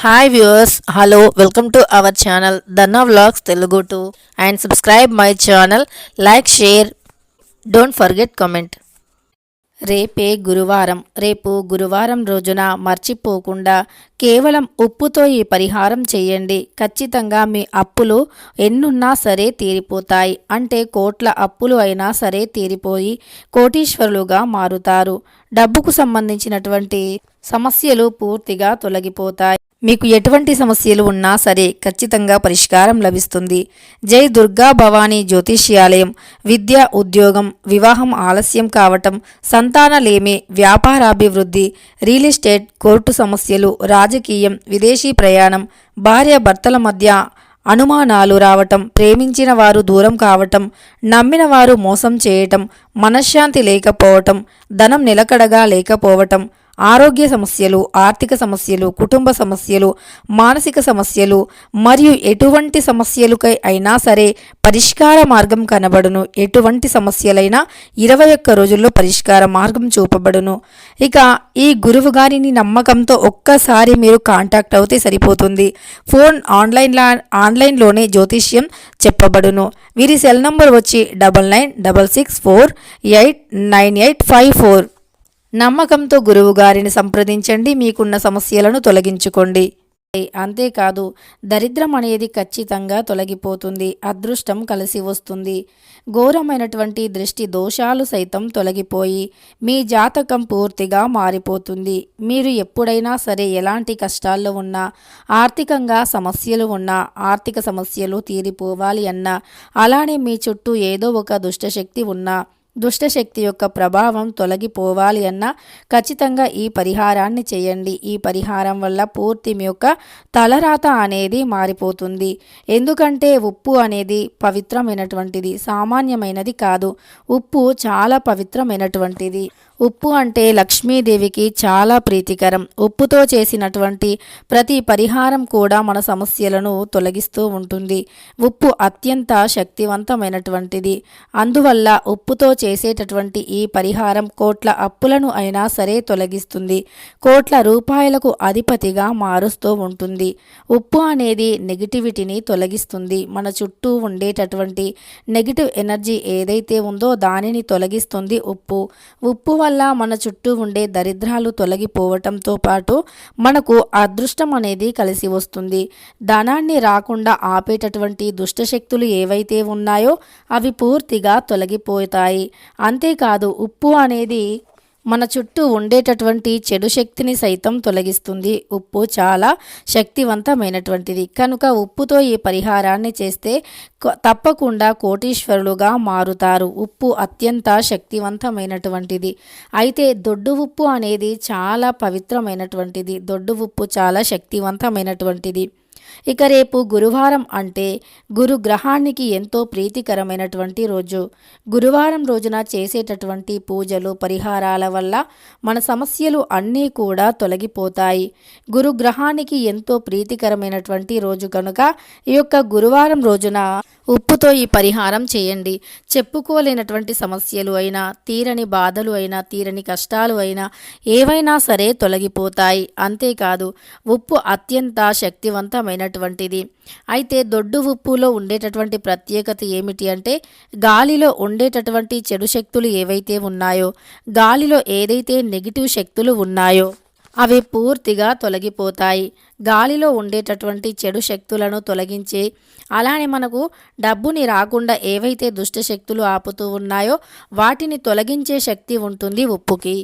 Hi viewers hello welcome to our channel Danna vlogs Telugu to and subscribe my channel like share don't forget comment రేపే గురువారం రేపు గురువారం రోజున మర్చిపోకుండా కేవలం ఉప్పుతో ఈ పరిహారం చేయండి. ఖచ్చితంగా మీ అప్పులు ఎన్నున్నా సరే తీరిపోతాయి. అంటే కోట్ల అప్పులు అయినా సరే తీరిపోయి కోటీశ్వరులుగా మారుతారు. డబ్బుకు సంబంధించినటువంటి సమస్యలు పూర్తిగా తొలగిపోతాయి. మీకు ఎటువంటి సమస్యలు ఉన్నా సరే ఖచ్చితంగా పరిష్కారం లభిస్తుంది. జై దుర్గా భవానీ జ్యోతిష్యాలయం. విద్య ఉద్యోగం వివాహం ఆలస్యం కావటం సంతానలేమి వ్యాపారాభివృద్ధి రియల్ ఎస్టేట్ కోర్టు సమస్యలు రాజకీయం విదేశీ ప్రయాణం భార్య భర్తల మధ్య అనుమానాలు రావటం ప్రేమించిన వారు దూరం కావటం నమ్మిన వారు మోసం చేయటం మనశ్శాంతి లేకపోవటం ధనం నిలకడగా లేకపోవటం ఆరోగ్య సమస్యలు ఆర్థిక సమస్యలు కుటుంబ సమస్యలు మానసిక సమస్యలు మరియు ఎటువంటి సమస్యలకై అయినా సరే పరిష్కార మార్గం కనబడును. ఎటువంటి సమస్యలైనా ఇరవై ఒక్క రోజుల్లో పరిష్కార మార్గం చూపబడును. ఇక ఈ గురువు గారిని నమ్మకంతో ఒక్కసారి మీరు కాంటాక్ట్ అవుతే సరిపోతుంది. ఫోన్ ఆన్లైన్లా ఆన్లైన్లోనే జ్యోతిష్యం చెప్పబడును. వీరి సెల్ నంబర్ వచ్చి double nine double six four eight nine eight five four. నమ్మకంతో గురువుగారిని సంప్రదించండి మీకున్న సమస్యలను తొలగించుకోండి. అంతేకాదు దరిద్రం అనేది ఖచ్చితంగా తొలగిపోతుంది అదృష్టం కలిసి వస్తుంది. ఘోరమైనటువంటి దృష్టి దోషాలు సైతం తొలగిపోయి మీ జాతకం పూర్తిగా మారిపోతుంది. మీరు ఎప్పుడైనా సరే ఎలాంటి కష్టాల్లో ఉన్నా ఆర్థికంగా సమస్యలు ఉన్నా ఆర్థిక సమస్యలు తీరిపోవాలి అన్నా అలానే మీ చుట్టూ ఏదో ఒక దుష్టశక్తి ఉన్నా దుష్టశక్తి యొక్క ప్రభావం తొలగిపోవాలి అన్న ఖచ్చితంగా ఈ పరిహారాన్ని చేయండి. ఈ పరిహారం వల్ల పూర్తి మీ యొక్క తలరాత అనేది మారిపోతుంది. ఎందుకంటే ఉప్పు అనేది పవిత్రమైనటువంటిది సామాన్యమైనది కాదు. ఉప్పు చాలా పవిత్రమైనటువంటిది. ఉప్పు అంటే లక్ష్మీదేవికి చాలా ప్రీతికరం. ఉప్పుతో చేసినటువంటి ప్రతి పరిహారం కూడా మన సమస్యలను తొలగిస్తూ ఉంటుంది. ఉప్పు అత్యంత శక్తివంతమైనటువంటిది. అందువల్ల ఉప్పుతో చేసేటటువంటి ఈ పరిహారం కోట్ల అప్పులను అయినా సరే తొలగిస్తుంది. కోట్ల రూపాయలకు అధిపతిగా మారుస్తూ ఉంటుంది. ఉప్పు అనేది నెగిటివిటీని తొలగిస్తుంది. మన చుట్టూ ఉండేటటువంటి నెగిటివ్ ఎనర్జీ ఏదైతే ఉందో దానిని తొలగిస్తుంది ఉప్పు. ఉప్పు వల్ల మన చుట్టూ ఉండే దరిద్రాలు తొలగిపోవటంతో పాటు మనకు అదృష్టం అనేది కలిసి వస్తుంది. ధనాన్ని రాకుండా ఆపేటటువంటి దుష్టశక్తులు ఏవైతే ఉన్నాయో అవి పూర్తిగా తొలగిపోతాయి. అంతేకాదు ఉప్పు అనేది మన చుట్టూ ఉండేటటువంటి చెడు శక్తిని సైతం తొలగిస్తుంది. ఉప్పు చాలా శక్తివంతమైనటువంటిది. కనుక ఉప్పుతో ఈ పరిహారాన్ని చేస్తే తప్పకుండా కోటీశ్వరులుగా మారుతారు. ఉప్పు అత్యంత శక్తివంతమైనటువంటిది. అయితే దొడ్డు ఉప్పు అనేది చాలా పవిత్రమైనటువంటిది. దొడ్డు ఉప్పు చాలా శక్తివంతమైనటువంటిది. ఇక రేపు గురువారం అంటే గురు గ్రహానికి ఎంతో ప్రీతికరమైనటువంటి రోజు. గురువారం రోజున చేసేటటువంటి పూజలు పరిహారాల వల్ల మన సమస్యలు అన్నీ కూడా తొలగిపోతాయి. గురుగ్రహానికి ఎంతో ప్రీతికరమైనటువంటి రోజు కనుక ఈ యొక్క గురువారం రోజున ఉప్పుతో ఈ పరిహారం చేయండి. చెప్పుకోలేనటువంటి సమస్యలు అయినా తీరని బాధలు అయినా తీరని కష్టాలు అయినా ఏవైనా సరే తొలగిపోతాయి. అంతేకాదు ఉప్పు అత్యంత శక్తివంతమైనటువంటిది. అయితే దొడ్డు ఉప్పులో ఉండేటటువంటి ప్రత్యేకత ఏమిటి అంటే గాలిలో ఉండేటటువంటి చెడు శక్తులు ఏవైతే ఉన్నాయో గాలిలో ఏదైతే నెగిటివ్ శక్తులు ఉన్నాయో అవి పూర్తిగా తొలగిపోతాయి. గాలిలో ఉండేటటువంటి చెడు శక్తులను తొలగించి అలానే మనకు డబ్బుని రాకుండా ఏవైతే దుష్ట శక్తులు ఆపుతూ ఉన్నాయో వాటిని తొలగించే శక్తి ఉంటుంది ఉప్పుకి.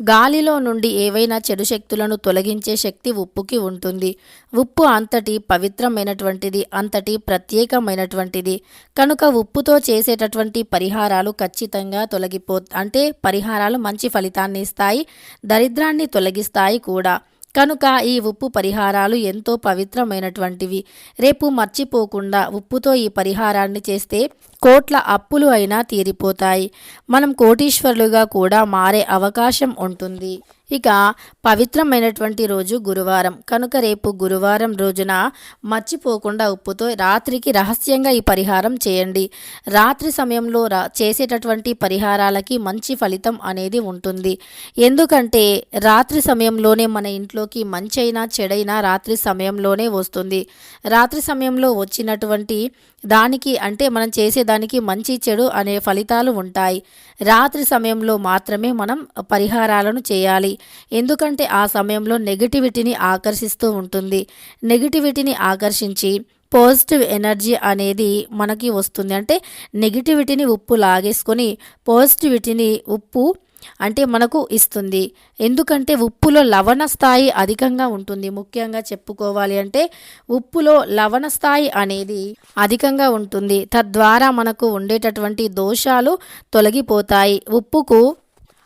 గాలిలో నుండి ఏవైనా చెడు శక్తులను తొలగించే శక్తి ఉప్పుకి ఉంటుంది. ఉప్పు అంతటి పవిత్రమైనటువంటిది అంతటి ప్రత్యేకమైనటువంటిది. కనుక ఉప్పుతో చేసేటటువంటి పరిహారాలు ఖచ్చితంగా తొలగిపో అంటే పరిహారాలు మంచి ఫలితాన్ని ఇస్తాయి దరిద్రాన్ని తొలగిస్తాయి కూడా. కనుక ఈ ఉప్పు పరిహారాలు ఎంతో పవిత్రమైనటువంటివి. రేపు మర్చిపోకుండా ఉప్పుతో ఈ పరిహారాన్ని చేస్తే కోట్ల అప్పులు అయినా తీరిపోతాయి. మనం కోటీశ్వరులుగా కూడా మారే అవకాశం ఉంటుంది. ఇక పవిత్రమైనటువంటి రోజు గురువారం. కనుక రేపు గురువారం రోజున మర్చిపోకుండా ఉప్పుతో రాత్రికి రహస్యంగా ఈ పరిహారం చేయండి. రాత్రి సమయంలో రా చేసేటటువంటి పరిహారాలకి మంచి ఫలితం అనేది ఉంటుంది. ఎందుకంటే రాత్రి సమయంలోనే మన ఇంట్లోకి మంచైనా చెడైనా రాత్రి సమయంలోనే వస్తుంది. రాత్రి సమయంలో వచ్చినటువంటి దానికి అంటే మనం చేసేదానికి మంచి చెడు అనే ఫలితాలు ఉంటాయి. రాత్రి సమయంలో మాత్రమే మనం పరిహారాలను చేయాలి. ఎందుకంటే ఆ సమయంలో నెగిటివిటీని ఆకర్షిస్తూ ఉంటుంది. నెగిటివిటీని ఆకర్షించి పాజిటివ్ ఎనర్జీ అనేది మనకి వస్తుంది. అంటే నెగిటివిటీని ఉప్పు లాగేసుకొని పాజిటివిటీని ఉప్పు అంటే మనకు ఇస్తుంది. ఎందుకంటే ఉప్పులో లవణ స్థాయి అధికంగా ఉంటుంది. ముఖ్యంగా చెప్పుకోవాలి అంటే ఉప్పులో లవణ స్థాయి అనేది అధికంగా ఉంటుంది. తద్వారా మనకు ఉండేటటువంటి దోషాలు తొలగిపోతాయి. ఉప్పుకు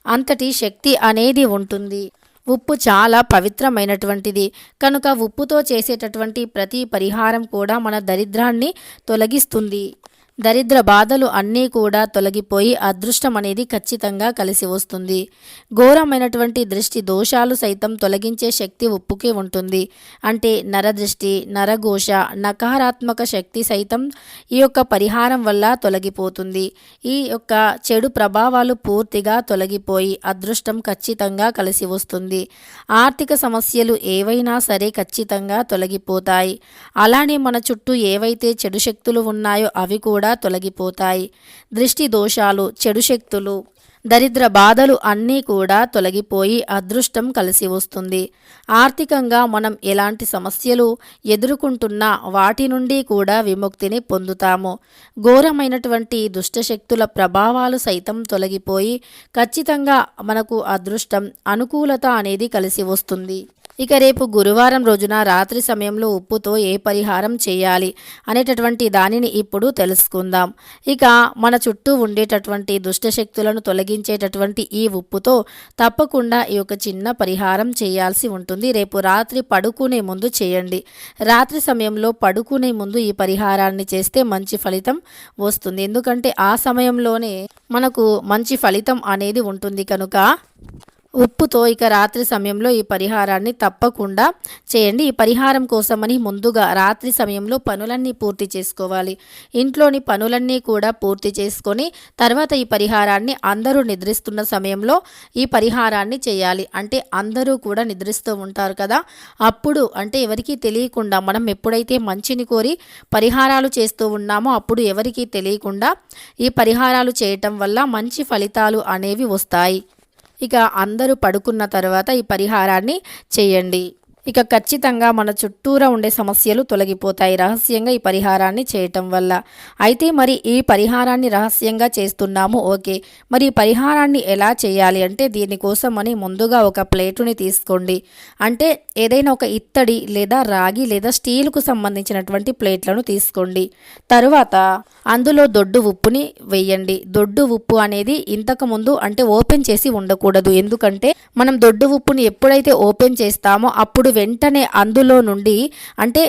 అంతటి శక్తి అనేది ఉంటుంది. ఉప్పు చాలా పవిత్రమైనటువంటిది. కనుక ఉప్పుతో చేసేటటువంటి ప్రతి పరిహారం కూడా మన దరిద్రాన్ని తొలగిస్తుంది. దరిద్ర బాధలు అన్నీ కూడా తొలగిపోయి అదృష్టం అనేది ఖచ్చితంగా కలిసి వస్తుంది. ఘోరమైనటువంటి దృష్టి దోషాలు సైతం తొలగించే శక్తి ఉప్పుకి ఉంటుంది. అంటే నరదృష్టి నరఘోష నకారాత్మక శక్తి సైతం ఈ యొక్క పరిహారం వల్ల తొలగిపోతుంది. ఈ యొక్క చెడు ప్రభావాలు పూర్తిగా తొలగిపోయి అదృష్టం ఖచ్చితంగా కలిసి వస్తుంది. ఆర్థిక సమస్యలు ఏవైనా సరే ఖచ్చితంగా తొలగిపోతాయి. అలానే మన చుట్టూ ఏవైతే చెడు శక్తులు ఉన్నాయో అవి కూడా తొలగిపోతాయి. దృష్టి దోషాలు చెడు శక్తులు దరిద్ర బాధలు అన్నీ కూడా తొలగిపోయి అదృష్టం కలిసి వస్తుంది. ఆర్థికంగా మనం ఎలాంటి సమస్యలు ఎదుర్కొంటున్నా వాటి నుండి కూడా విముక్తిని పొందుతాము. ఘోరమైనటువంటి దుష్టశక్తుల ప్రభావాలు సైతం తొలగిపోయి ఖచ్చితంగా మనకు అదృష్టం అనుకూలత అనేది కలిసి వస్తుంది. ఇక రేపు గురువారం రోజున రాత్రి సమయంలో ఉప్పుతో ఏ పరిహారం చేయాలి అనేటటువంటి దానిని ఇప్పుడు తెలుసుకుందాం. ఇక మన చుట్టూ ఉండేటటువంటి దుష్టశక్తులను తొలగించేటటువంటి ఈ ఉప్పుతో తప్పకుండా ఈ యొక్క చిన్న పరిహారం చేయాల్సి ఉంటుంది. రేపు రాత్రి పడుకునే ముందు చేయండి. రాత్రి సమయంలో పడుకునే ముందు ఈ పరిహారాన్ని చేస్తే మంచి ఫలితం వస్తుంది. ఎందుకంటే ఆ సమయంలోనే మనకు మంచి ఫలితం అనేది ఉంటుంది కనుక ఉప్పుతో ఇక రాత్రి సమయంలో ఈ పరిహారాన్ని తప్పకుండా చేయండి. ఈ పరిహారం కోసమని ముందుగా రాత్రి సమయంలో పనులన్నీ పూర్తి చేసుకోవాలి. ఇంట్లోని పనులన్నీ కూడా పూర్తి చేసుకొని తర్వాత ఈ పరిహారాన్ని అందరూ నిద్రిస్తున్న సమయంలో ఈ పరిహారాన్ని చేయాలి. అంటే అందరూ కూడా నిద్రిస్తూ ఉంటారు కదా. అప్పుడు అంటే ఎవరికీ తెలియకుండా మనం ఎప్పుడైతే మంచిని కోరి పరిహారాలు చేస్తూ ఉన్నామో అప్పుడు ఎవరికీ తెలియకుండా ఈ పరిహారాలు చేయటం వల్ల మంచి ఫలితాలు అనేవి వస్తాయి. ఇక అందరూ పడుకున్న తర్వాత ఈ పరిహారాన్ని చేయండి. ఇక ఖచ్చితంగా మన చుట్టూరా ఉండే సమస్యలు తొలగిపోతాయి. రహస్యంగా ఈ పరిహారాన్ని చేయటం వల్ల. అయితే మరి ఈ పరిహారాన్ని రహస్యంగా చేస్తున్నాము. ఓకే. మరి ఈ పరిహారాన్ని ఎలా చేయాలి అంటే దీనికోసం అని ముందుగా ఒక ప్లేటుని తీసుకోండి. అంటే ఏదైనా ఒక ఇత్తడి లేదా రాగి లేదా స్టీల్కు సంబంధించినటువంటి ప్లేట్లను తీసుకోండి. తరువాత అందులో దొడ్డు ఉప్పుని వేయండి. దొడ్డు ఉప్పు అనేది ఇంతకు ముందు అంటే ఓపెన్ చేసి ఉండకూడదు. ఎందుకంటే మనం దొడ్డు ఉప్పుని ఎప్పుడైతే ఓపెన్ చేస్తామో అప్పుడు వెంటనే అందులో నుండి అంటే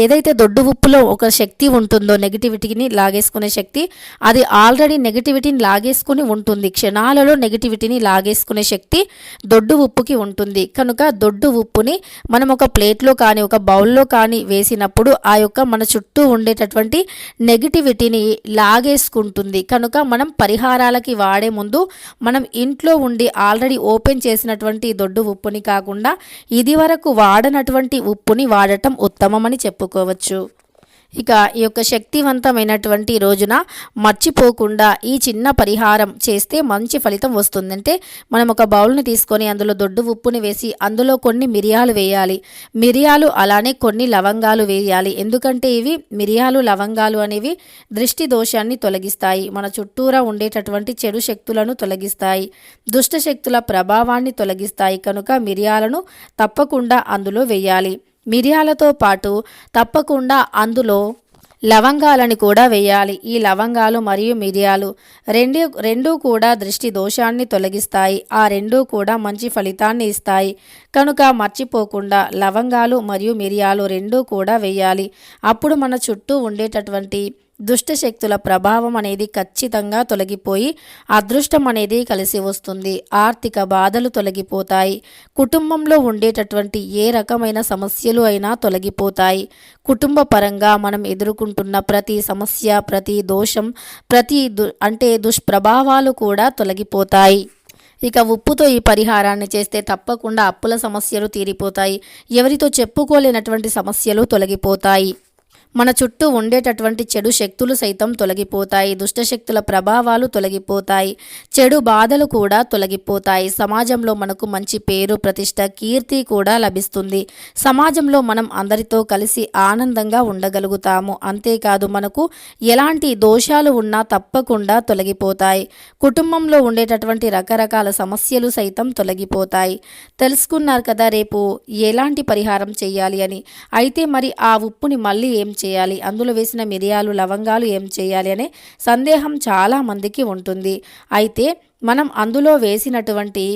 ఏదైతే దొడ్డు ఉప్పులో ఒక శక్తి ఉంటుందో నెగిటివిటీని లాగేసుకునే శక్తి అది ఆల్రెడీ నెగిటివిటీని లాగేసుకుని ఉంటుంది. క్షణాలలో నెగిటివిటీని లాగేసుకునే శక్తి దొడ్డు ఉప్పుకి ఉంటుంది. కనుక దొడ్డు ఉప్పుని మనం ఒక ప్లేట్లో కానీ ఒక బౌల్లో కానీ వేసినప్పుడు ఆ యొక్క మన చుట్టూ ఉండేటటువంటి నెగిటివిటీని లాగేసుకుంటుంది. కనుక మనం పరిహారాలకి వాడే ముందు మనం ఇంట్లో ఉండి ఆల్రెడీ ఓపెన్ చేసినటువంటి దొడ్డు ఉప్పుని కాకుండా ఇది వరకు వాడనటువంటి ఉప్పుని వాడటం ఉత్తమమని చెప్పుకోవచ్చు. ఇక ఈ యొక్క శక్తివంతమైనటువంటి రోజున మర్చిపోకుండా ఈ చిన్న పరిహారం చేస్తే మంచి ఫలితం వస్తుందంటే మనం ఒక బౌల్ని తీసుకొని అందులో దొడ్డు ఉప్పుని వేసి అందులో కొన్ని మిరియాలు వేయాలి. మిరియాలు అలానే కొన్ని లవంగాలు వేయాలి. ఎందుకంటే ఇవి మిరియాలు లవంగాలు అనేవి దృష్టి దోషాన్ని తొలగిస్తాయి. మన చుట్టూరా ఉండేటటువంటి చెడు శక్తులను తొలగిస్తాయి. దుష్ట శక్తుల ప్రభావాన్ని తొలగిస్తాయి. కనుక మిరియాలను తప్పకుండా అందులో వేయాలి. మిరియాలతో పాటు తప్పకుండా అందులో లవంగాలని కూడా వేయాలి. ఈ లవంగాలు మరియు మిరియాలు రెండు రెండూ కూడా దృష్టి దోషాన్ని తొలగిస్తాయి. ఆ రెండూ కూడా మంచి ఫలితాన్ని ఇస్తాయి. కనుక మర్చిపోకుండా లవంగాలు మరియు మిరియాలు రెండూ కూడా వేయాలి. అప్పుడు మన చుట్టూ ఉండేటటువంటి దుష్ట శక్తుల ప్రభావం అనేది ఖచ్చితంగా తొలగిపోయి అదృష్టం అనేది కలిసి వస్తుంది. ఆర్థిక బాధలు తొలగిపోతాయి. కుటుంబంలో ఉండేటటువంటి ఏ రకమైన సమస్యలు అయినా తొలగిపోతాయి. కుటుంబ పరంగా మనం ఎదుర్కొంటున్న ప్రతి సమస్య ప్రతి దోషం ప్రతి దు అంటే దుష్ప్రభావాలు కూడా తొలగిపోతాయి. ఇక ఉప్పుతో ఈ పరిహారాన్ని చేస్తే తప్పకుండా అప్పుల సమస్యలు తీరిపోతాయి. ఎవరితో చెప్పుకోలేనటువంటి సమస్యలు తొలగిపోతాయి. మన చుట్టూ ఉండేటటువంటి చెడు శక్తులు సైతం తొలగిపోతాయి దుష్టశక్తుల ప్రభావాలు తొలగిపోతాయి చెడు బాధలు కూడా తొలగిపోతాయి. సమాజంలో మనకు మంచి పేరు ప్రతిష్ట కీర్తి కూడా లభిస్తుంది. సమాజంలో మనం అందరితో కలిసి ఆనందంగా ఉండగలుగుతాము. అంతేకాదు మనకు ఎలాంటి దోషాలు ఉన్నా తప్పకుండా తొలగిపోతాయి. కుటుంబంలో ఉండేటటువంటి రకరకాల సమస్యలు సైతం తొలగిపోతాయి. తెలుసుకున్నారు కదా రేపు ఎలాంటి పరిహారం చేయాలి అని. అయితే మరి ఆ ఉప్పుని మళ్ళీ ఏం చేయాలి. అందులో వేసిన మిరియాలు లవంగాలు ఏం చేయాలి అనే సందేహం చాలా మందికి ఉంటుంది. అయితే మనం అందులో వేసినటువంటి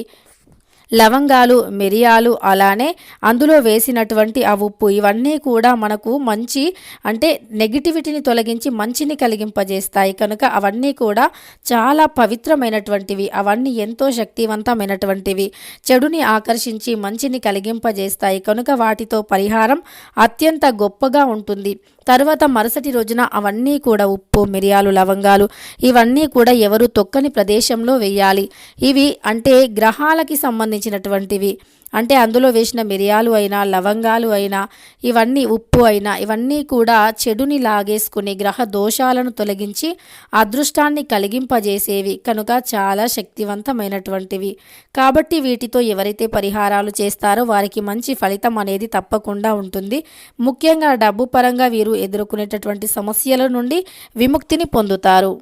లవంగాలు మిరియాలు అలానే అందులో వేసినటువంటి ఆ ఉప్పు ఇవన్నీ కూడా మనకు మంచి అంటే నెగిటివిటీని తొలగించి మంచిని కలిగింపజేస్తాయి. కనుక అవన్నీ కూడా చాలా పవిత్రమైనటువంటివి. అవన్నీ ఎంతో శక్తివంతమైనటువంటివి. చెడుని ఆకర్షించి మంచిని కలిగింపజేస్తాయి. కనుక వాటితో పరిహారం అత్యంత గొప్పగా ఉంటుంది. తర్వాత మరుసటి రోజున అవన్నీ కూడా ఉప్పు మిరియాలు లవంగాలు ఇవన్నీ కూడా ఎవరు తొక్కని ప్రదేశంలో వేయాలి. ఇవి అంటే గ్రహాలకి సంబంధించినటువంటివి. అంటే అందులో వేసిన మిరియాలు అయినా లవంగాలు అయినా ఇవన్నీ ఉప్పు అయినా ఇవన్నీ కూడా చెడుని లాగేసుకుని గ్రహ దోషాలను తొలగించి అదృష్టాన్ని కలిగింపజేసేవి కనుక చాలా శక్తివంతమైనటువంటివి. కాబట్టి వీటితో ఎవరైతే పరిహారాలు చేస్తారో వారికి మంచి ఫలితం అనేది తప్పకుండా ఉంటుంది. ముఖ్యంగా డబ్బు పరంగా వీరు ఎదుర్కొనేటటువంటి సమస్యల నుండి విముక్తిని పొందుతారు.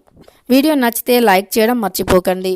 వీడియో నచ్చితే లైక్ చేయడం మర్చిపోకండి.